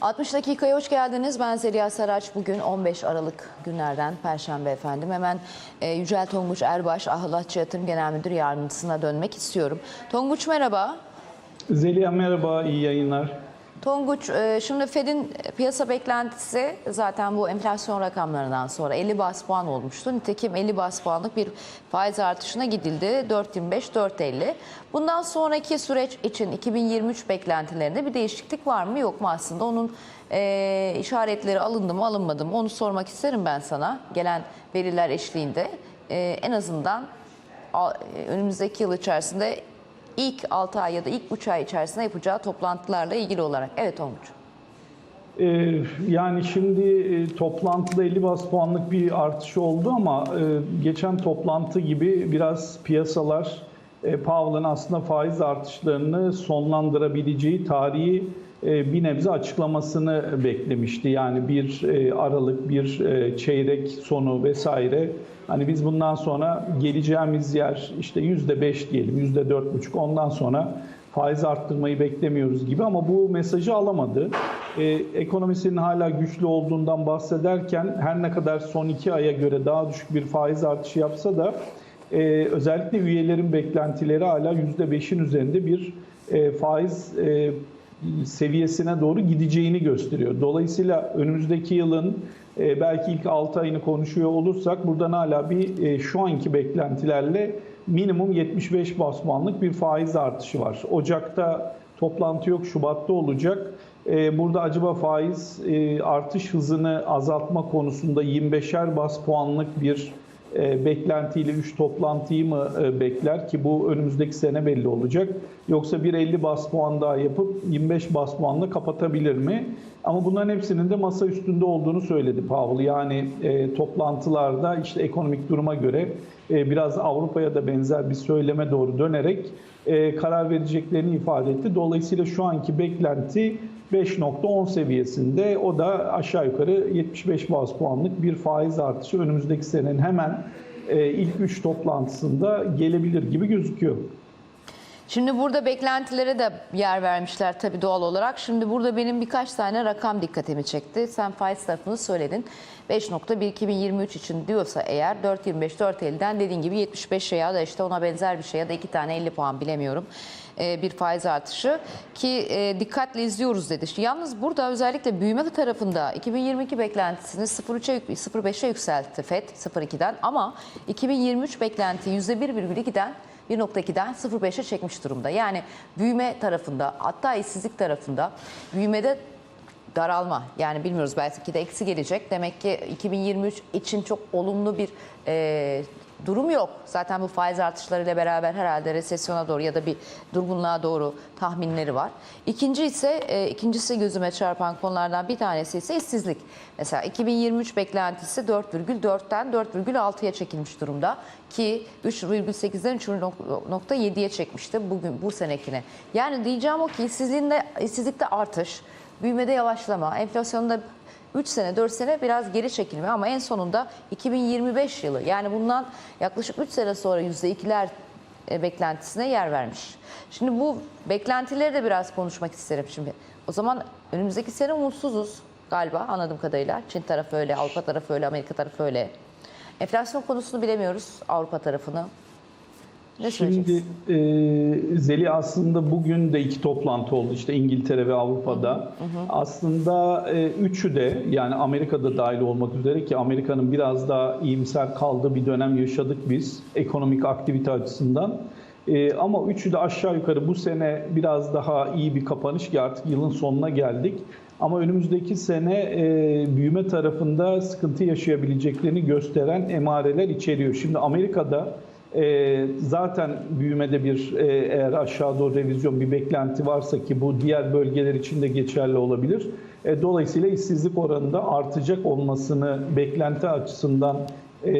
60 dakikaya hoş geldiniz. Ben Zeliha Saraç. Bugün 15 Aralık günlerden Perşembe efendim. Hemen e, Yücel Tonguç Erbaş, Ahlatçı Yatırım Genel Müdür Yardımcısına dönmek istiyorum. Tonguç merhaba. Zeliha merhaba, iyi yayınlar. Tonguç, e, şimdi Fed'in piyasa beklentisi zaten bu enflasyon rakamlarından sonra 50 bas puan olmuştu. Nitekim 50 bas puanlık bir faiz artışına gidildi. 4.25-4.50. Bundan sonraki süreç için 2023 beklentilerinde bir değişiklik var mı yok mu aslında? Onun e, işaretleri alındı mı alınmadı mı onu sormak isterim ben sana. Gelen veriler eşliğinde E, en azından önümüzdeki yıl içerisinde ilk 6 ay ya da ilk 3 ay içerisinde yapacağı toplantılarla ilgili olarak. Evet Onguç. Ee, yani şimdi e, toplantıda 50 bas puanlık bir artış oldu ama e, geçen toplantı gibi biraz piyasalar e, Powell'ın aslında faiz artışlarını sonlandırabileceği tarihi bir nebze açıklamasını beklemişti. Yani bir e, Aralık, bir e, çeyrek sonu vesaire. Hani biz bundan sonra geleceğimiz yer işte yüzde beş diyelim, yüzde dört buçuk. Ondan sonra faiz arttırmayı beklemiyoruz gibi ama bu mesajı alamadı. Ee, ekonomisinin hala güçlü olduğundan bahsederken her ne kadar son iki aya göre daha düşük bir faiz artışı yapsa da e, özellikle üyelerin beklentileri hala %5'in üzerinde bir e, faiz e, seviyesine doğru gideceğini gösteriyor. Dolayısıyla önümüzdeki yılın e, belki ilk 6 ayını konuşuyor olursak buradan hala bir e, şu anki beklentilerle minimum 75 bas puanlık bir faiz artışı var. Ocak'ta toplantı yok, Şubat'ta olacak. E, Burada acaba faiz artış hızını azaltma konusunda 25'er bas puanlık bir beklentiyle 3 toplantıyı mı e, bekler ki bu önümüzdeki sene belli olacak. Yoksa bir 50 bas puan daha yapıp 25 bas puanla kapatabilir mi? Ama bunların hepsinin de masa üstünde olduğunu söyledi Powell. Yani e, toplantılarda işte ekonomik duruma göre e, biraz Avrupa'ya da benzer bir söyleme doğru dönerek e, karar vereceklerini ifade etti. Dolayısıyla şu anki beklenti 5.10 seviyesinde o da aşağı yukarı 75 baz puanlık bir faiz artışı önümüzdeki senenin hemen e, ilk 3 toplantısında gelebilir gibi gözüküyor. Şimdi burada beklentilere de yer vermişler tabii doğal olarak. Şimdi burada benim birkaç tane rakam dikkatimi çekti. Sen faiz tarafını söyledin. 5.1 2023 için diyorsa eğer 4.25 4.50'den dediğin gibi 75 ya da işte ona benzer bir şey ya da iki tane 50 puan bilemiyorum e, bir faiz artışı ki e, dikkatle izliyoruz dedi. Yalnız burada özellikle büyüme tarafında 2022 beklentisini 0.3'e 0.5'e yükseltti FED 0.2'den ama 2023 beklenti %1,2'den 1.2'den 0.5'e çekmiş durumda. Yani büyüme tarafında hatta işsizlik tarafında büyümede daralma yani bilmiyoruz belki de eksi gelecek. Demek ki 2023 için çok olumlu bir e, durum yok. Zaten bu faiz artışlarıyla beraber herhalde resesyona doğru ya da bir durgunluğa doğru tahminleri var. İkinci ise e, ikincisi gözüme çarpan konulardan bir tanesi ise işsizlik. Mesela 2023 beklentisi 4,4'ten 4,6'ya çekilmiş durumda ki 3,8'den 3,7'ye çekmişti bugün bu senekine. Yani diyeceğim o ki işsizliğinde, işsizlikte artış, büyümede yavaşlama, enflasyonda 3 sene 4 sene biraz geri çekilme ama en sonunda 2025 yılı yani bundan yaklaşık 3 sene sonra %2'ler e, beklentisine yer vermiş. Şimdi bu beklentileri de biraz konuşmak isterim şimdi. O zaman önümüzdeki sene umutsuzuz galiba anladığım kadarıyla. Çin tarafı öyle, Avrupa tarafı öyle, Amerika tarafı öyle. Enflasyon konusunu bilemiyoruz Avrupa tarafını. Ne Şimdi e, Zeli aslında bugün de iki toplantı oldu işte İngiltere ve Avrupa'da. Aslında e, üçü de yani Amerika'da dahil olmak üzere ki Amerika'nın biraz daha iyimser kaldığı bir dönem yaşadık biz ekonomik aktivite açısından. E, ama üçü de aşağı yukarı bu sene biraz daha iyi bir kapanış ki artık yılın sonuna geldik. Ama önümüzdeki sene e, büyüme tarafında sıkıntı yaşayabileceklerini gösteren emareler içeriyor. Şimdi Amerika'da e, zaten büyümede bir e, eğer aşağı doğru revizyon bir beklenti varsa ki bu diğer bölgeler için de geçerli olabilir. E, dolayısıyla işsizlik oranında artacak olmasını beklenti açısından e,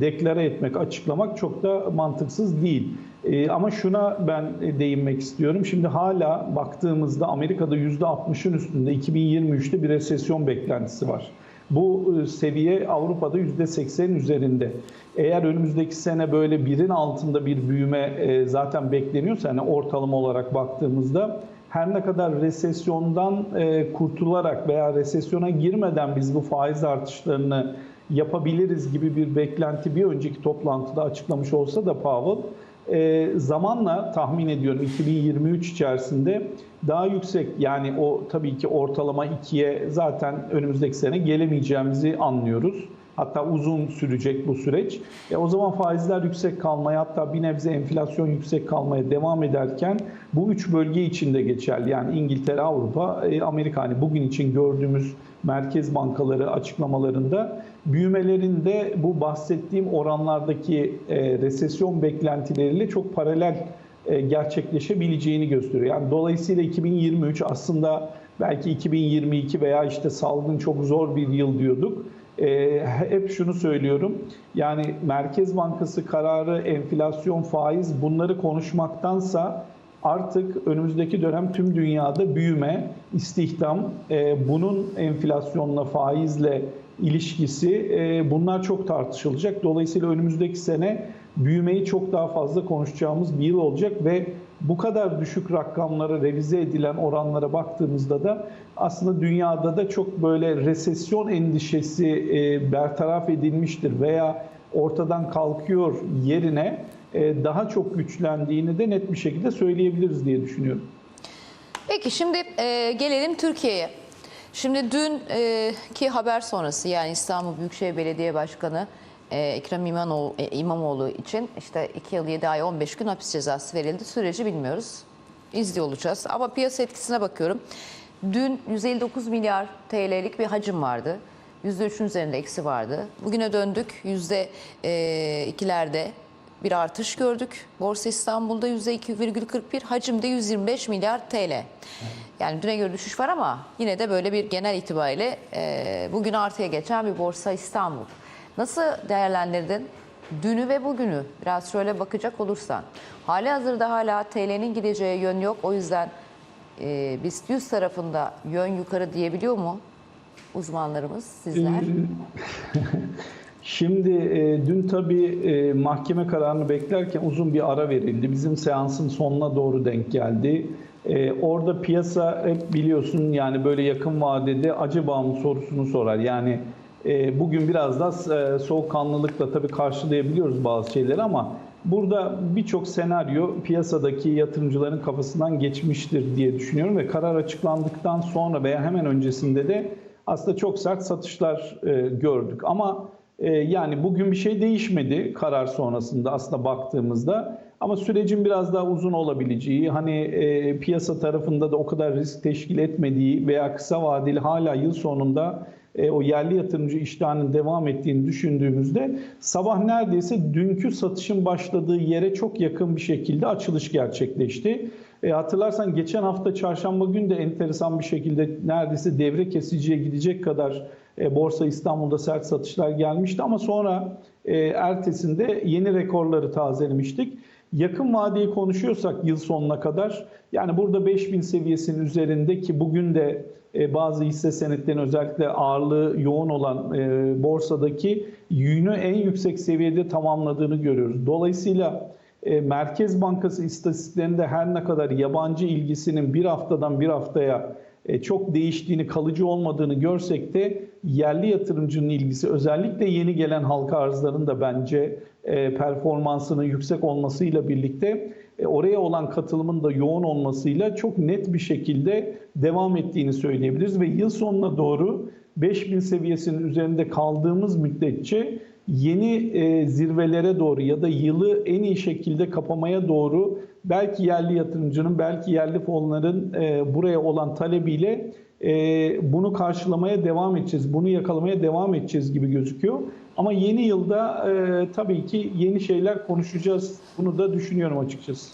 deklare etmek, açıklamak çok da mantıksız değil. E, ama şuna ben değinmek istiyorum. Şimdi hala baktığımızda Amerika'da %60'ın üstünde 2023'te bir resesyon beklentisi var. Bu e, seviye Avrupa'da %80'in üzerinde. Eğer önümüzdeki sene böyle birin altında bir büyüme e, zaten bekleniyorsa yani ortalama olarak baktığımızda her ne kadar resesyondan e, kurtularak veya resesyona girmeden biz bu faiz artışlarını yapabiliriz gibi bir beklenti bir önceki toplantıda açıklamış olsa da Powell e, zamanla tahmin ediyorum 2023 içerisinde daha yüksek yani o tabii ki ortalama 2'ye zaten önümüzdeki sene gelemeyeceğimizi anlıyoruz. Hatta uzun sürecek bu süreç. E, o zaman faizler yüksek kalmaya hatta bir nebze enflasyon yüksek kalmaya devam ederken bu üç bölge içinde geçerli. Yani İngiltere, Avrupa, e, Amerika hani bugün için gördüğümüz merkez bankaları açıklamalarında büyümelerinde bu bahsettiğim oranlardaki e, resesyon beklentileriyle çok paralel e, gerçekleşebileceğini gösteriyor. Yani dolayısıyla 2023 aslında belki 2022 veya işte salgın çok zor bir yıl diyorduk. E, hep şunu söylüyorum. Yani Merkez Bankası kararı, enflasyon, faiz bunları konuşmaktansa artık önümüzdeki dönem tüm dünyada büyüme, istihdam, e, bunun enflasyonla, faizle ilişkisi e, bunlar çok tartışılacak. Dolayısıyla önümüzdeki sene büyümeyi çok daha fazla konuşacağımız bir yıl olacak ve bu kadar düşük rakamlara, revize edilen oranlara baktığımızda da aslında dünyada da çok böyle resesyon endişesi e, bertaraf edilmiştir veya ortadan kalkıyor yerine e, daha çok güçlendiğini de net bir şekilde söyleyebiliriz diye düşünüyorum. Peki şimdi e, gelelim Türkiye'ye. Şimdi dün e, haber sonrası yani İstanbul Büyükşehir Belediye Başkanı Ekrem İmamoğlu, e, İmamoğlu için işte 2 yıl 7 ay 15 gün hapis cezası verildi. Süreci bilmiyoruz. İzliyor olacağız. Ama piyasa etkisine bakıyorum. Dün 159 milyar TL'lik bir hacim vardı. %3'ün üzerinde eksi vardı. Bugüne döndük. %2'lerde bir artış gördük. Borsa İstanbul'da %2,41, hacimde 125 milyar TL. Yani düne göre düşüş var ama yine de böyle bir genel itibariyle e, bugün artıya geçen bir Borsa İstanbul. Nasıl değerlendirdin dünü ve bugünü? Biraz şöyle bakacak olursan. Hali hazırda hala TL'nin gideceği yön yok. O yüzden e, BIST 100 tarafında yön yukarı diyebiliyor mu uzmanlarımız, sizler? Şimdi e, dün tabii e, mahkeme kararını beklerken uzun bir ara verildi. Bizim seansın sonuna doğru denk geldi. E, orada piyasa hep biliyorsun yani böyle yakın vadede acaba mı sorusunu sorar. Yani bugün biraz da e, soğukkanlılıkla tabii karşılayabiliyoruz bazı şeyleri ama burada birçok senaryo piyasadaki yatırımcıların kafasından geçmiştir diye düşünüyorum ve karar açıklandıktan sonra veya hemen öncesinde de aslında çok sert satışlar e, gördük. Ama e, yani bugün bir şey değişmedi karar sonrasında aslında baktığımızda. Ama sürecin biraz daha uzun olabileceği, hani e, piyasa tarafında da o kadar risk teşkil etmediği veya kısa vadeli hala yıl sonunda e, o yerli yatırımcı iştahının devam ettiğini düşündüğümüzde sabah neredeyse dünkü satışın başladığı yere çok yakın bir şekilde açılış gerçekleşti. E, hatırlarsan geçen hafta çarşamba günü de enteresan bir şekilde neredeyse devre kesiciye gidecek kadar e, Borsa İstanbul'da sert satışlar gelmişti ama sonra e, ertesinde yeni rekorları tazelemiştik. Yakın vadeyi konuşuyorsak yıl sonuna kadar yani burada 5000 seviyesinin üzerinde ki bugün de e, bazı hisse senetlerinin özellikle ağırlığı yoğun olan e, borsadaki yünü en yüksek seviyede tamamladığını görüyoruz. Dolayısıyla e, Merkez Bankası istatistiklerinde her ne kadar yabancı ilgisinin bir haftadan bir haftaya çok değiştiğini, kalıcı olmadığını görsek de yerli yatırımcının ilgisi özellikle yeni gelen halka arzların da bence e, performansının yüksek olmasıyla birlikte e, oraya olan katılımın da yoğun olmasıyla çok net bir şekilde devam ettiğini söyleyebiliriz ve yıl sonuna doğru 5000 seviyesinin üzerinde kaldığımız müddetçe yeni e, zirvelere doğru ya da yılı en iyi şekilde kapamaya doğru belki yerli yatırımcının belki yerli fonların e, buraya olan talebiyle e, bunu karşılamaya devam edeceğiz. Bunu yakalamaya devam edeceğiz gibi gözüküyor. Ama yeni yılda e, tabii ki yeni şeyler konuşacağız. Bunu da düşünüyorum açıkçası.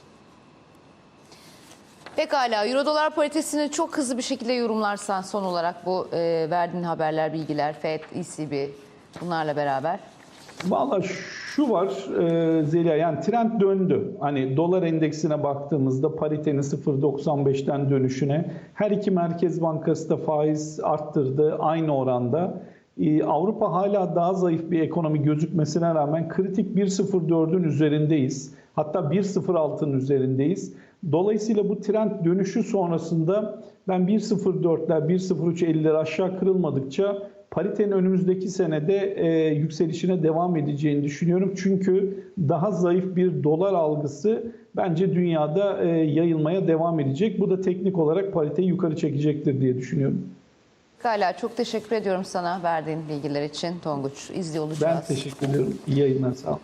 Pekala Euro dolar paritesini çok hızlı bir şekilde yorumlarsan son olarak bu e, verdiğin haberler, bilgiler, FED, ECB bunlarla beraber. Valla şu var e, Zeliha yani trend döndü. Hani dolar endeksine baktığımızda paritenin 0.95'ten dönüşüne her iki merkez bankası da faiz arttırdı aynı oranda. E, Avrupa hala daha zayıf bir ekonomi gözükmesine rağmen kritik 1.04'ün üzerindeyiz. Hatta 1.06'ın üzerindeyiz. Dolayısıyla bu trend dönüşü sonrasında ben 1.04'ler, 1.03.50'ler aşağı kırılmadıkça paritenin önümüzdeki senede e, yükselişine devam edeceğini düşünüyorum. Çünkü daha zayıf bir dolar algısı bence dünyada e, yayılmaya devam edecek. Bu da teknik olarak pariteyi yukarı çekecektir diye düşünüyorum. Hala çok teşekkür ediyorum sana verdiğin bilgiler için Tonguç. İzliyor olacağız. Ben teşekkür ediyorum. İyi yayınlar. Sağ olun.